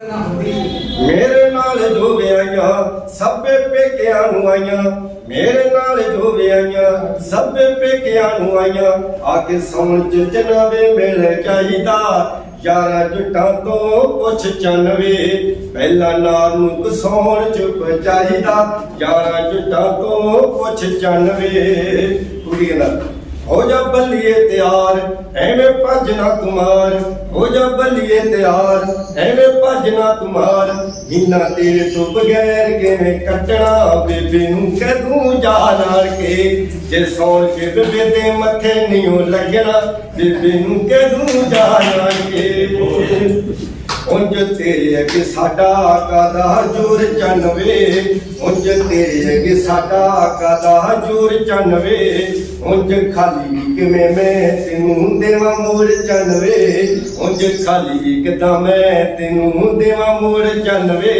ਮੇਰੇ ਨਾਲ ਜੋ ਵਿਆਹੀਆਂ, ਸਭੇ ਪੇਕਿਆਂ ਨੂੰ ਆਈਆਂ। ਮੇਰੇ ਨਾਲ ਜੋ ਵਿਆਹੀਆਂ, ਸਭੇ ਪੇਕਿਆਂ ਨੂੰ ਆਈਆਂ। ਆ ਕੇ ਸੌਣ ਚ ਜਨਾਵੇ ਮਿਲ ਚਾਹੀਦਾ। ਯਾਰਾਂ ਜੁੱਟਾਂ ਤੋਂ ਪੁੱਛ ਚੰਨਵੇ, ਪਹਿਲਾ ਨਾਰ ਨੂੰ ਕਸੌਣ ਚ ਚਾਹੀਦਾ ਯਾਰਾਂ ਜੁੱਟਾਂ ਤੋਂ ਪੁੱਛ ਚੰਨਵੇ। ਕੁੜੀ ਨਾਲ ਹੋ ਜਾ ਬੱਲੀਏ ਤਿਆਰ, ਐਵੇਂ ਭਜਨਾ ਤੁਮਾਰ ਹੋ ਜਾ ਬੱਲੀਏ ਤਿਆਰ, ਐਵੇਂ ਭਜਨਾ ਤੁਮਾਰ ਜਿੰਨਾ ਤੇਰੇ ਤੋਂ ਬਗੈਰ ਕਿਵੇਂ ਕੱਟਣਾ ਬੇਬੇ ਨੂੰ? ਕਦੋਂ ਜਾ ਨਾਲ ਕੇ? ਜੇ ਸੌਣ ਕੇ ਬੇਬੇ ਦੇ ਮੱਥੇ ਨਹੀਂ ਲੱਗਣਾ, ਬੇਬੇ ਨੂੰ ਕਦੋਂ ਜਾ ਨਾਲ ਕੇ? ਉਂਝ ਤੇਰੇ ਅੱਗੇ ਸਾਡਾ ਕਾਦਾ ਜੋਰ ਚੰਨਵੇ। ਉਂਝ ਤੇਰੇ ਅੱਗੇ ਸਾਡਾ ਕਾਦਾ ਜੋਰ ਚੰਨਵੇ। ਉਂਝ ਖਾਲੀ ਕਿਵੇਂ ਮੈਂ ਤੈਨੂੰ ਦੇਵਾਂ ਮੋੜ ਚੰਨਵੇ। ਉਂਝ ਖਾਲੀ ਕਿਦਾਂ ਮੈਂ ਤੈਨੂੰ ਦੇਵਾਂ ਮੋੜ ਚੰਨਵੇ।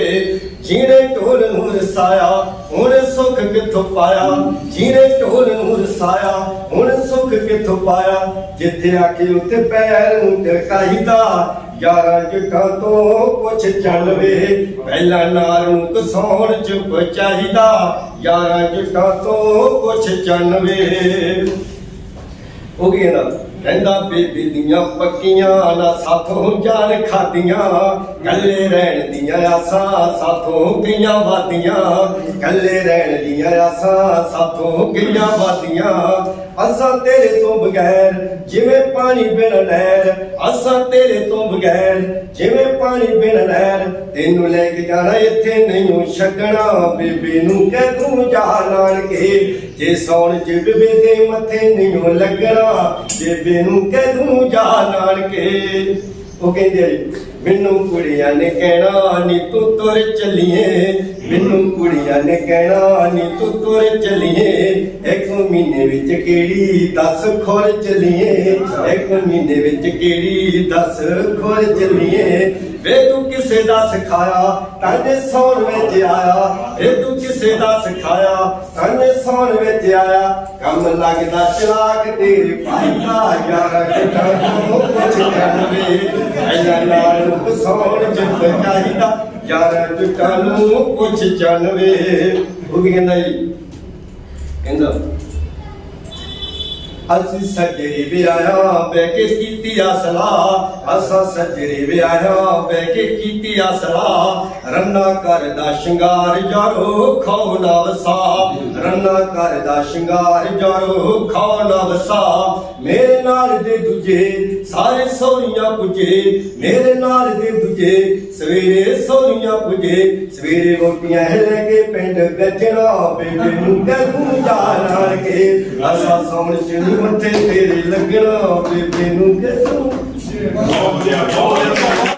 ਜੀਣੇ ਢੋਲ ਨੂੰ ਰਸਾਇਆ ਹੁਣ ਸੁੱਖ ਕਿੱਥੋਂ ਪਾਇਆ? ਜੀਣੇ ਢੋਲ ਨੂੰ ਰਸਾਇਆ ਹੁਣ ਸੁੱਖ ਕਿੱਥੋਂ ਪਾਇਆ? ਜਿੱਥੇ ਆਖੇ ਉੱਥੇ ਪੈਰ ਨੂੰ ਟਿਕਾਈਦਾ ਯਾਰਾਂ ਜੱਟਾਂ ਤੋਂ ਕੁਛ ਚੰਨਵੇ ਪਹਿਲਾ ਨਾਰ ਨੂੰ ਕਸੌਣ ਚੁੱਪ ਚਾਹੀਦਾ। ਯਾਰਾਂ ਜੱਟਾਂ ਤੋਂ ਪੁੱਛ ਚੱਲਵੇ ਹੋ ਗਈ ਨਾ ਕਹਿੰਦਾ, ਬੇਬੀ ਦੀਆਂ ਪੱਕੀਆਂ ਨਾ ਸਾਥੋਂ ਜਾਨ ਖਾਦੀਆਂ ਕੱਲੇ ਰਹਿਣ ਦੀਆਂ ਆਸਾਂ ਸਾਥੋਂ ਗਈਆਂ ਵਾਦੀਆਂ ਕੱਲੇ ਰਹਿਣ ਦੀਆਂ ਆਸਾਂ ਸਾਥੋਂ ਗਈਆਂ ਵਾਦੀਆਂ ਅਸਾਂ ਤੇਰੇ ਤੋਂ ਬਗੈਰ ਜਿਵੇਂ ਪਾਣੀ ਬਿਨ ਨਹਿਰ। ਅਸਾਂ ਤੇਰੇ ਤੋਂ ਬਗੈਰ ਜਿਵੇਂ ਪਾਣੀ ਬਿਨ ਨਹਿਰ। ਤੈਨੂੰ ਲੈ ਕੇ ਜਾਣਾ, ਇੱਥੇ ਨਹੀਂ ਛੱਡਣਾ। ਬੇਬੇ ਨੂੰ ਕਹਿ ਤੂੰ ਜਾ ਨਾਨਕੇ, ਜੇ ਸੌਣ ਚ ਬੇਬੇ ਦੇ ਮੱਥੇ ਨਹੀਂ ਲੱਗਣਾ, ਬੇਬੇ ਨੂੰ ਕਹਿ ਤੂੰ ਜਾ ਨਾਨਕੇ। ਉਹ ਕਹਿੰਦੇ ਆ ਮੈਨੂੰ ਕੁੜੀਆਂ ਨੇ ਕਹਿਣਾ, ਨੀ ਤੂੰ ਤੁਰ ਚੱਲੀਏ ਮੈਨੂੰ ਕੁੜੀਆਂ ਨੇ ਕਹਿਣਾ, ਨੀ ਤੂੰ ਤੁਰ ਚੱਲੀਏ, ਇੱਕ ਮਹੀਨੇ ਵਿੱਚ ਕਿਹੜੀ ਦੱਸ ਖੋਰ ਚਲੀਏ? ਇੱਕ ਮਹੀਨੇ ਵਿੱਚ ਕਿਹੜੀ ਦੱਸ ਖੋਰ ਚਲੀਏ? ਵੇ ਤੂੰ ਕਿਸੇ ਦਾ ਸਿਖਾਇਆ ਤਾਨੇ ਸੌਣ ਵਿੱਚ ਆਇਆ, ਵੇ ਤੂੰ ਕਿਸੇ ਦਾ ਸਿਖਾਇਆ ਤਾਨੇ ਵਿੱਚ ਆਇਆ? ਕੰਮ ਲੱਗਦਾ ਚਲਾਕ ਤੇਰੇ ਭਾਈ ਦਾ ਯਾਰ ਕਿਤਾ ਤੋਂ ਪੁੱਛ ਕਰਵੇ। ਐਨਾ ਨਾਲ ਨੂੰ ਜਿੱਤ ਚਾਹੀਦਾ, ਯਾਰ ਜੁਟਾਂ ਨੂੰ ਪੁੱਛ ਜਾਣਵੇ। ਉਹ ਕੀ ਕਹਿੰਦਾ ਜੀ। ਕਹਿੰਦਾ, ਅਸੀਂ ਸੱਜਰੀ ਵਿਆਹਿਆ ਬੈ ਕੇ ਕੀਤੀ ਆ ਸਲਾਹ, ਅਸਾਂ ਸੱਜਰੀ ਵਿਆਹਿਆ ਬੈ ਕੇ ਕੀਤੀ ਆ ਸਲਾਹ। ਰੰਨਾ ਕਰਦਾ ਸ਼ਿੰਗਾਰ ਜਾਰੋ, ਖਾਓ ਨਾ ਵਸਾ ਰੰਨਾ ਕਰਦਾ ਸ਼ਿੰਗਾਰ ਜਾਣੋ ਖਾ ਨਾ ਵਸਾ। ਮੇਰੇ ਨਾਲ ਦੇ ਦੁਜੇ ਸਾਰੇ ਸੋਹਣੀਆਂ ਪੁਜੇ। ਮੇਰੇ ਨਾਲ ਦੇ ਦੁਜੇ ਸਵੇਰੇ ਸੋਹਣੀਆਂ ਪੁਜੇ। ਸਵੇਰੇ ਵੋਟੀਆਂ ਲੈ ਕੇ ਪਿੰਡ ਬੈਠਣਾ ਬੇਬੇ ਨੂੰ ਕਹੂੰ ਜਾਣ ਕੇ ਅਸਾ ਸੌਣ ਸ਼ਿੰਗੂ ਮੱਥੇ ਤੇਰੇ ਲੱਗਣਾ ਬੇਬੇ ਨੂੰ ਕਹੂੰ ਬਹੁਤ ਬਹੁਤ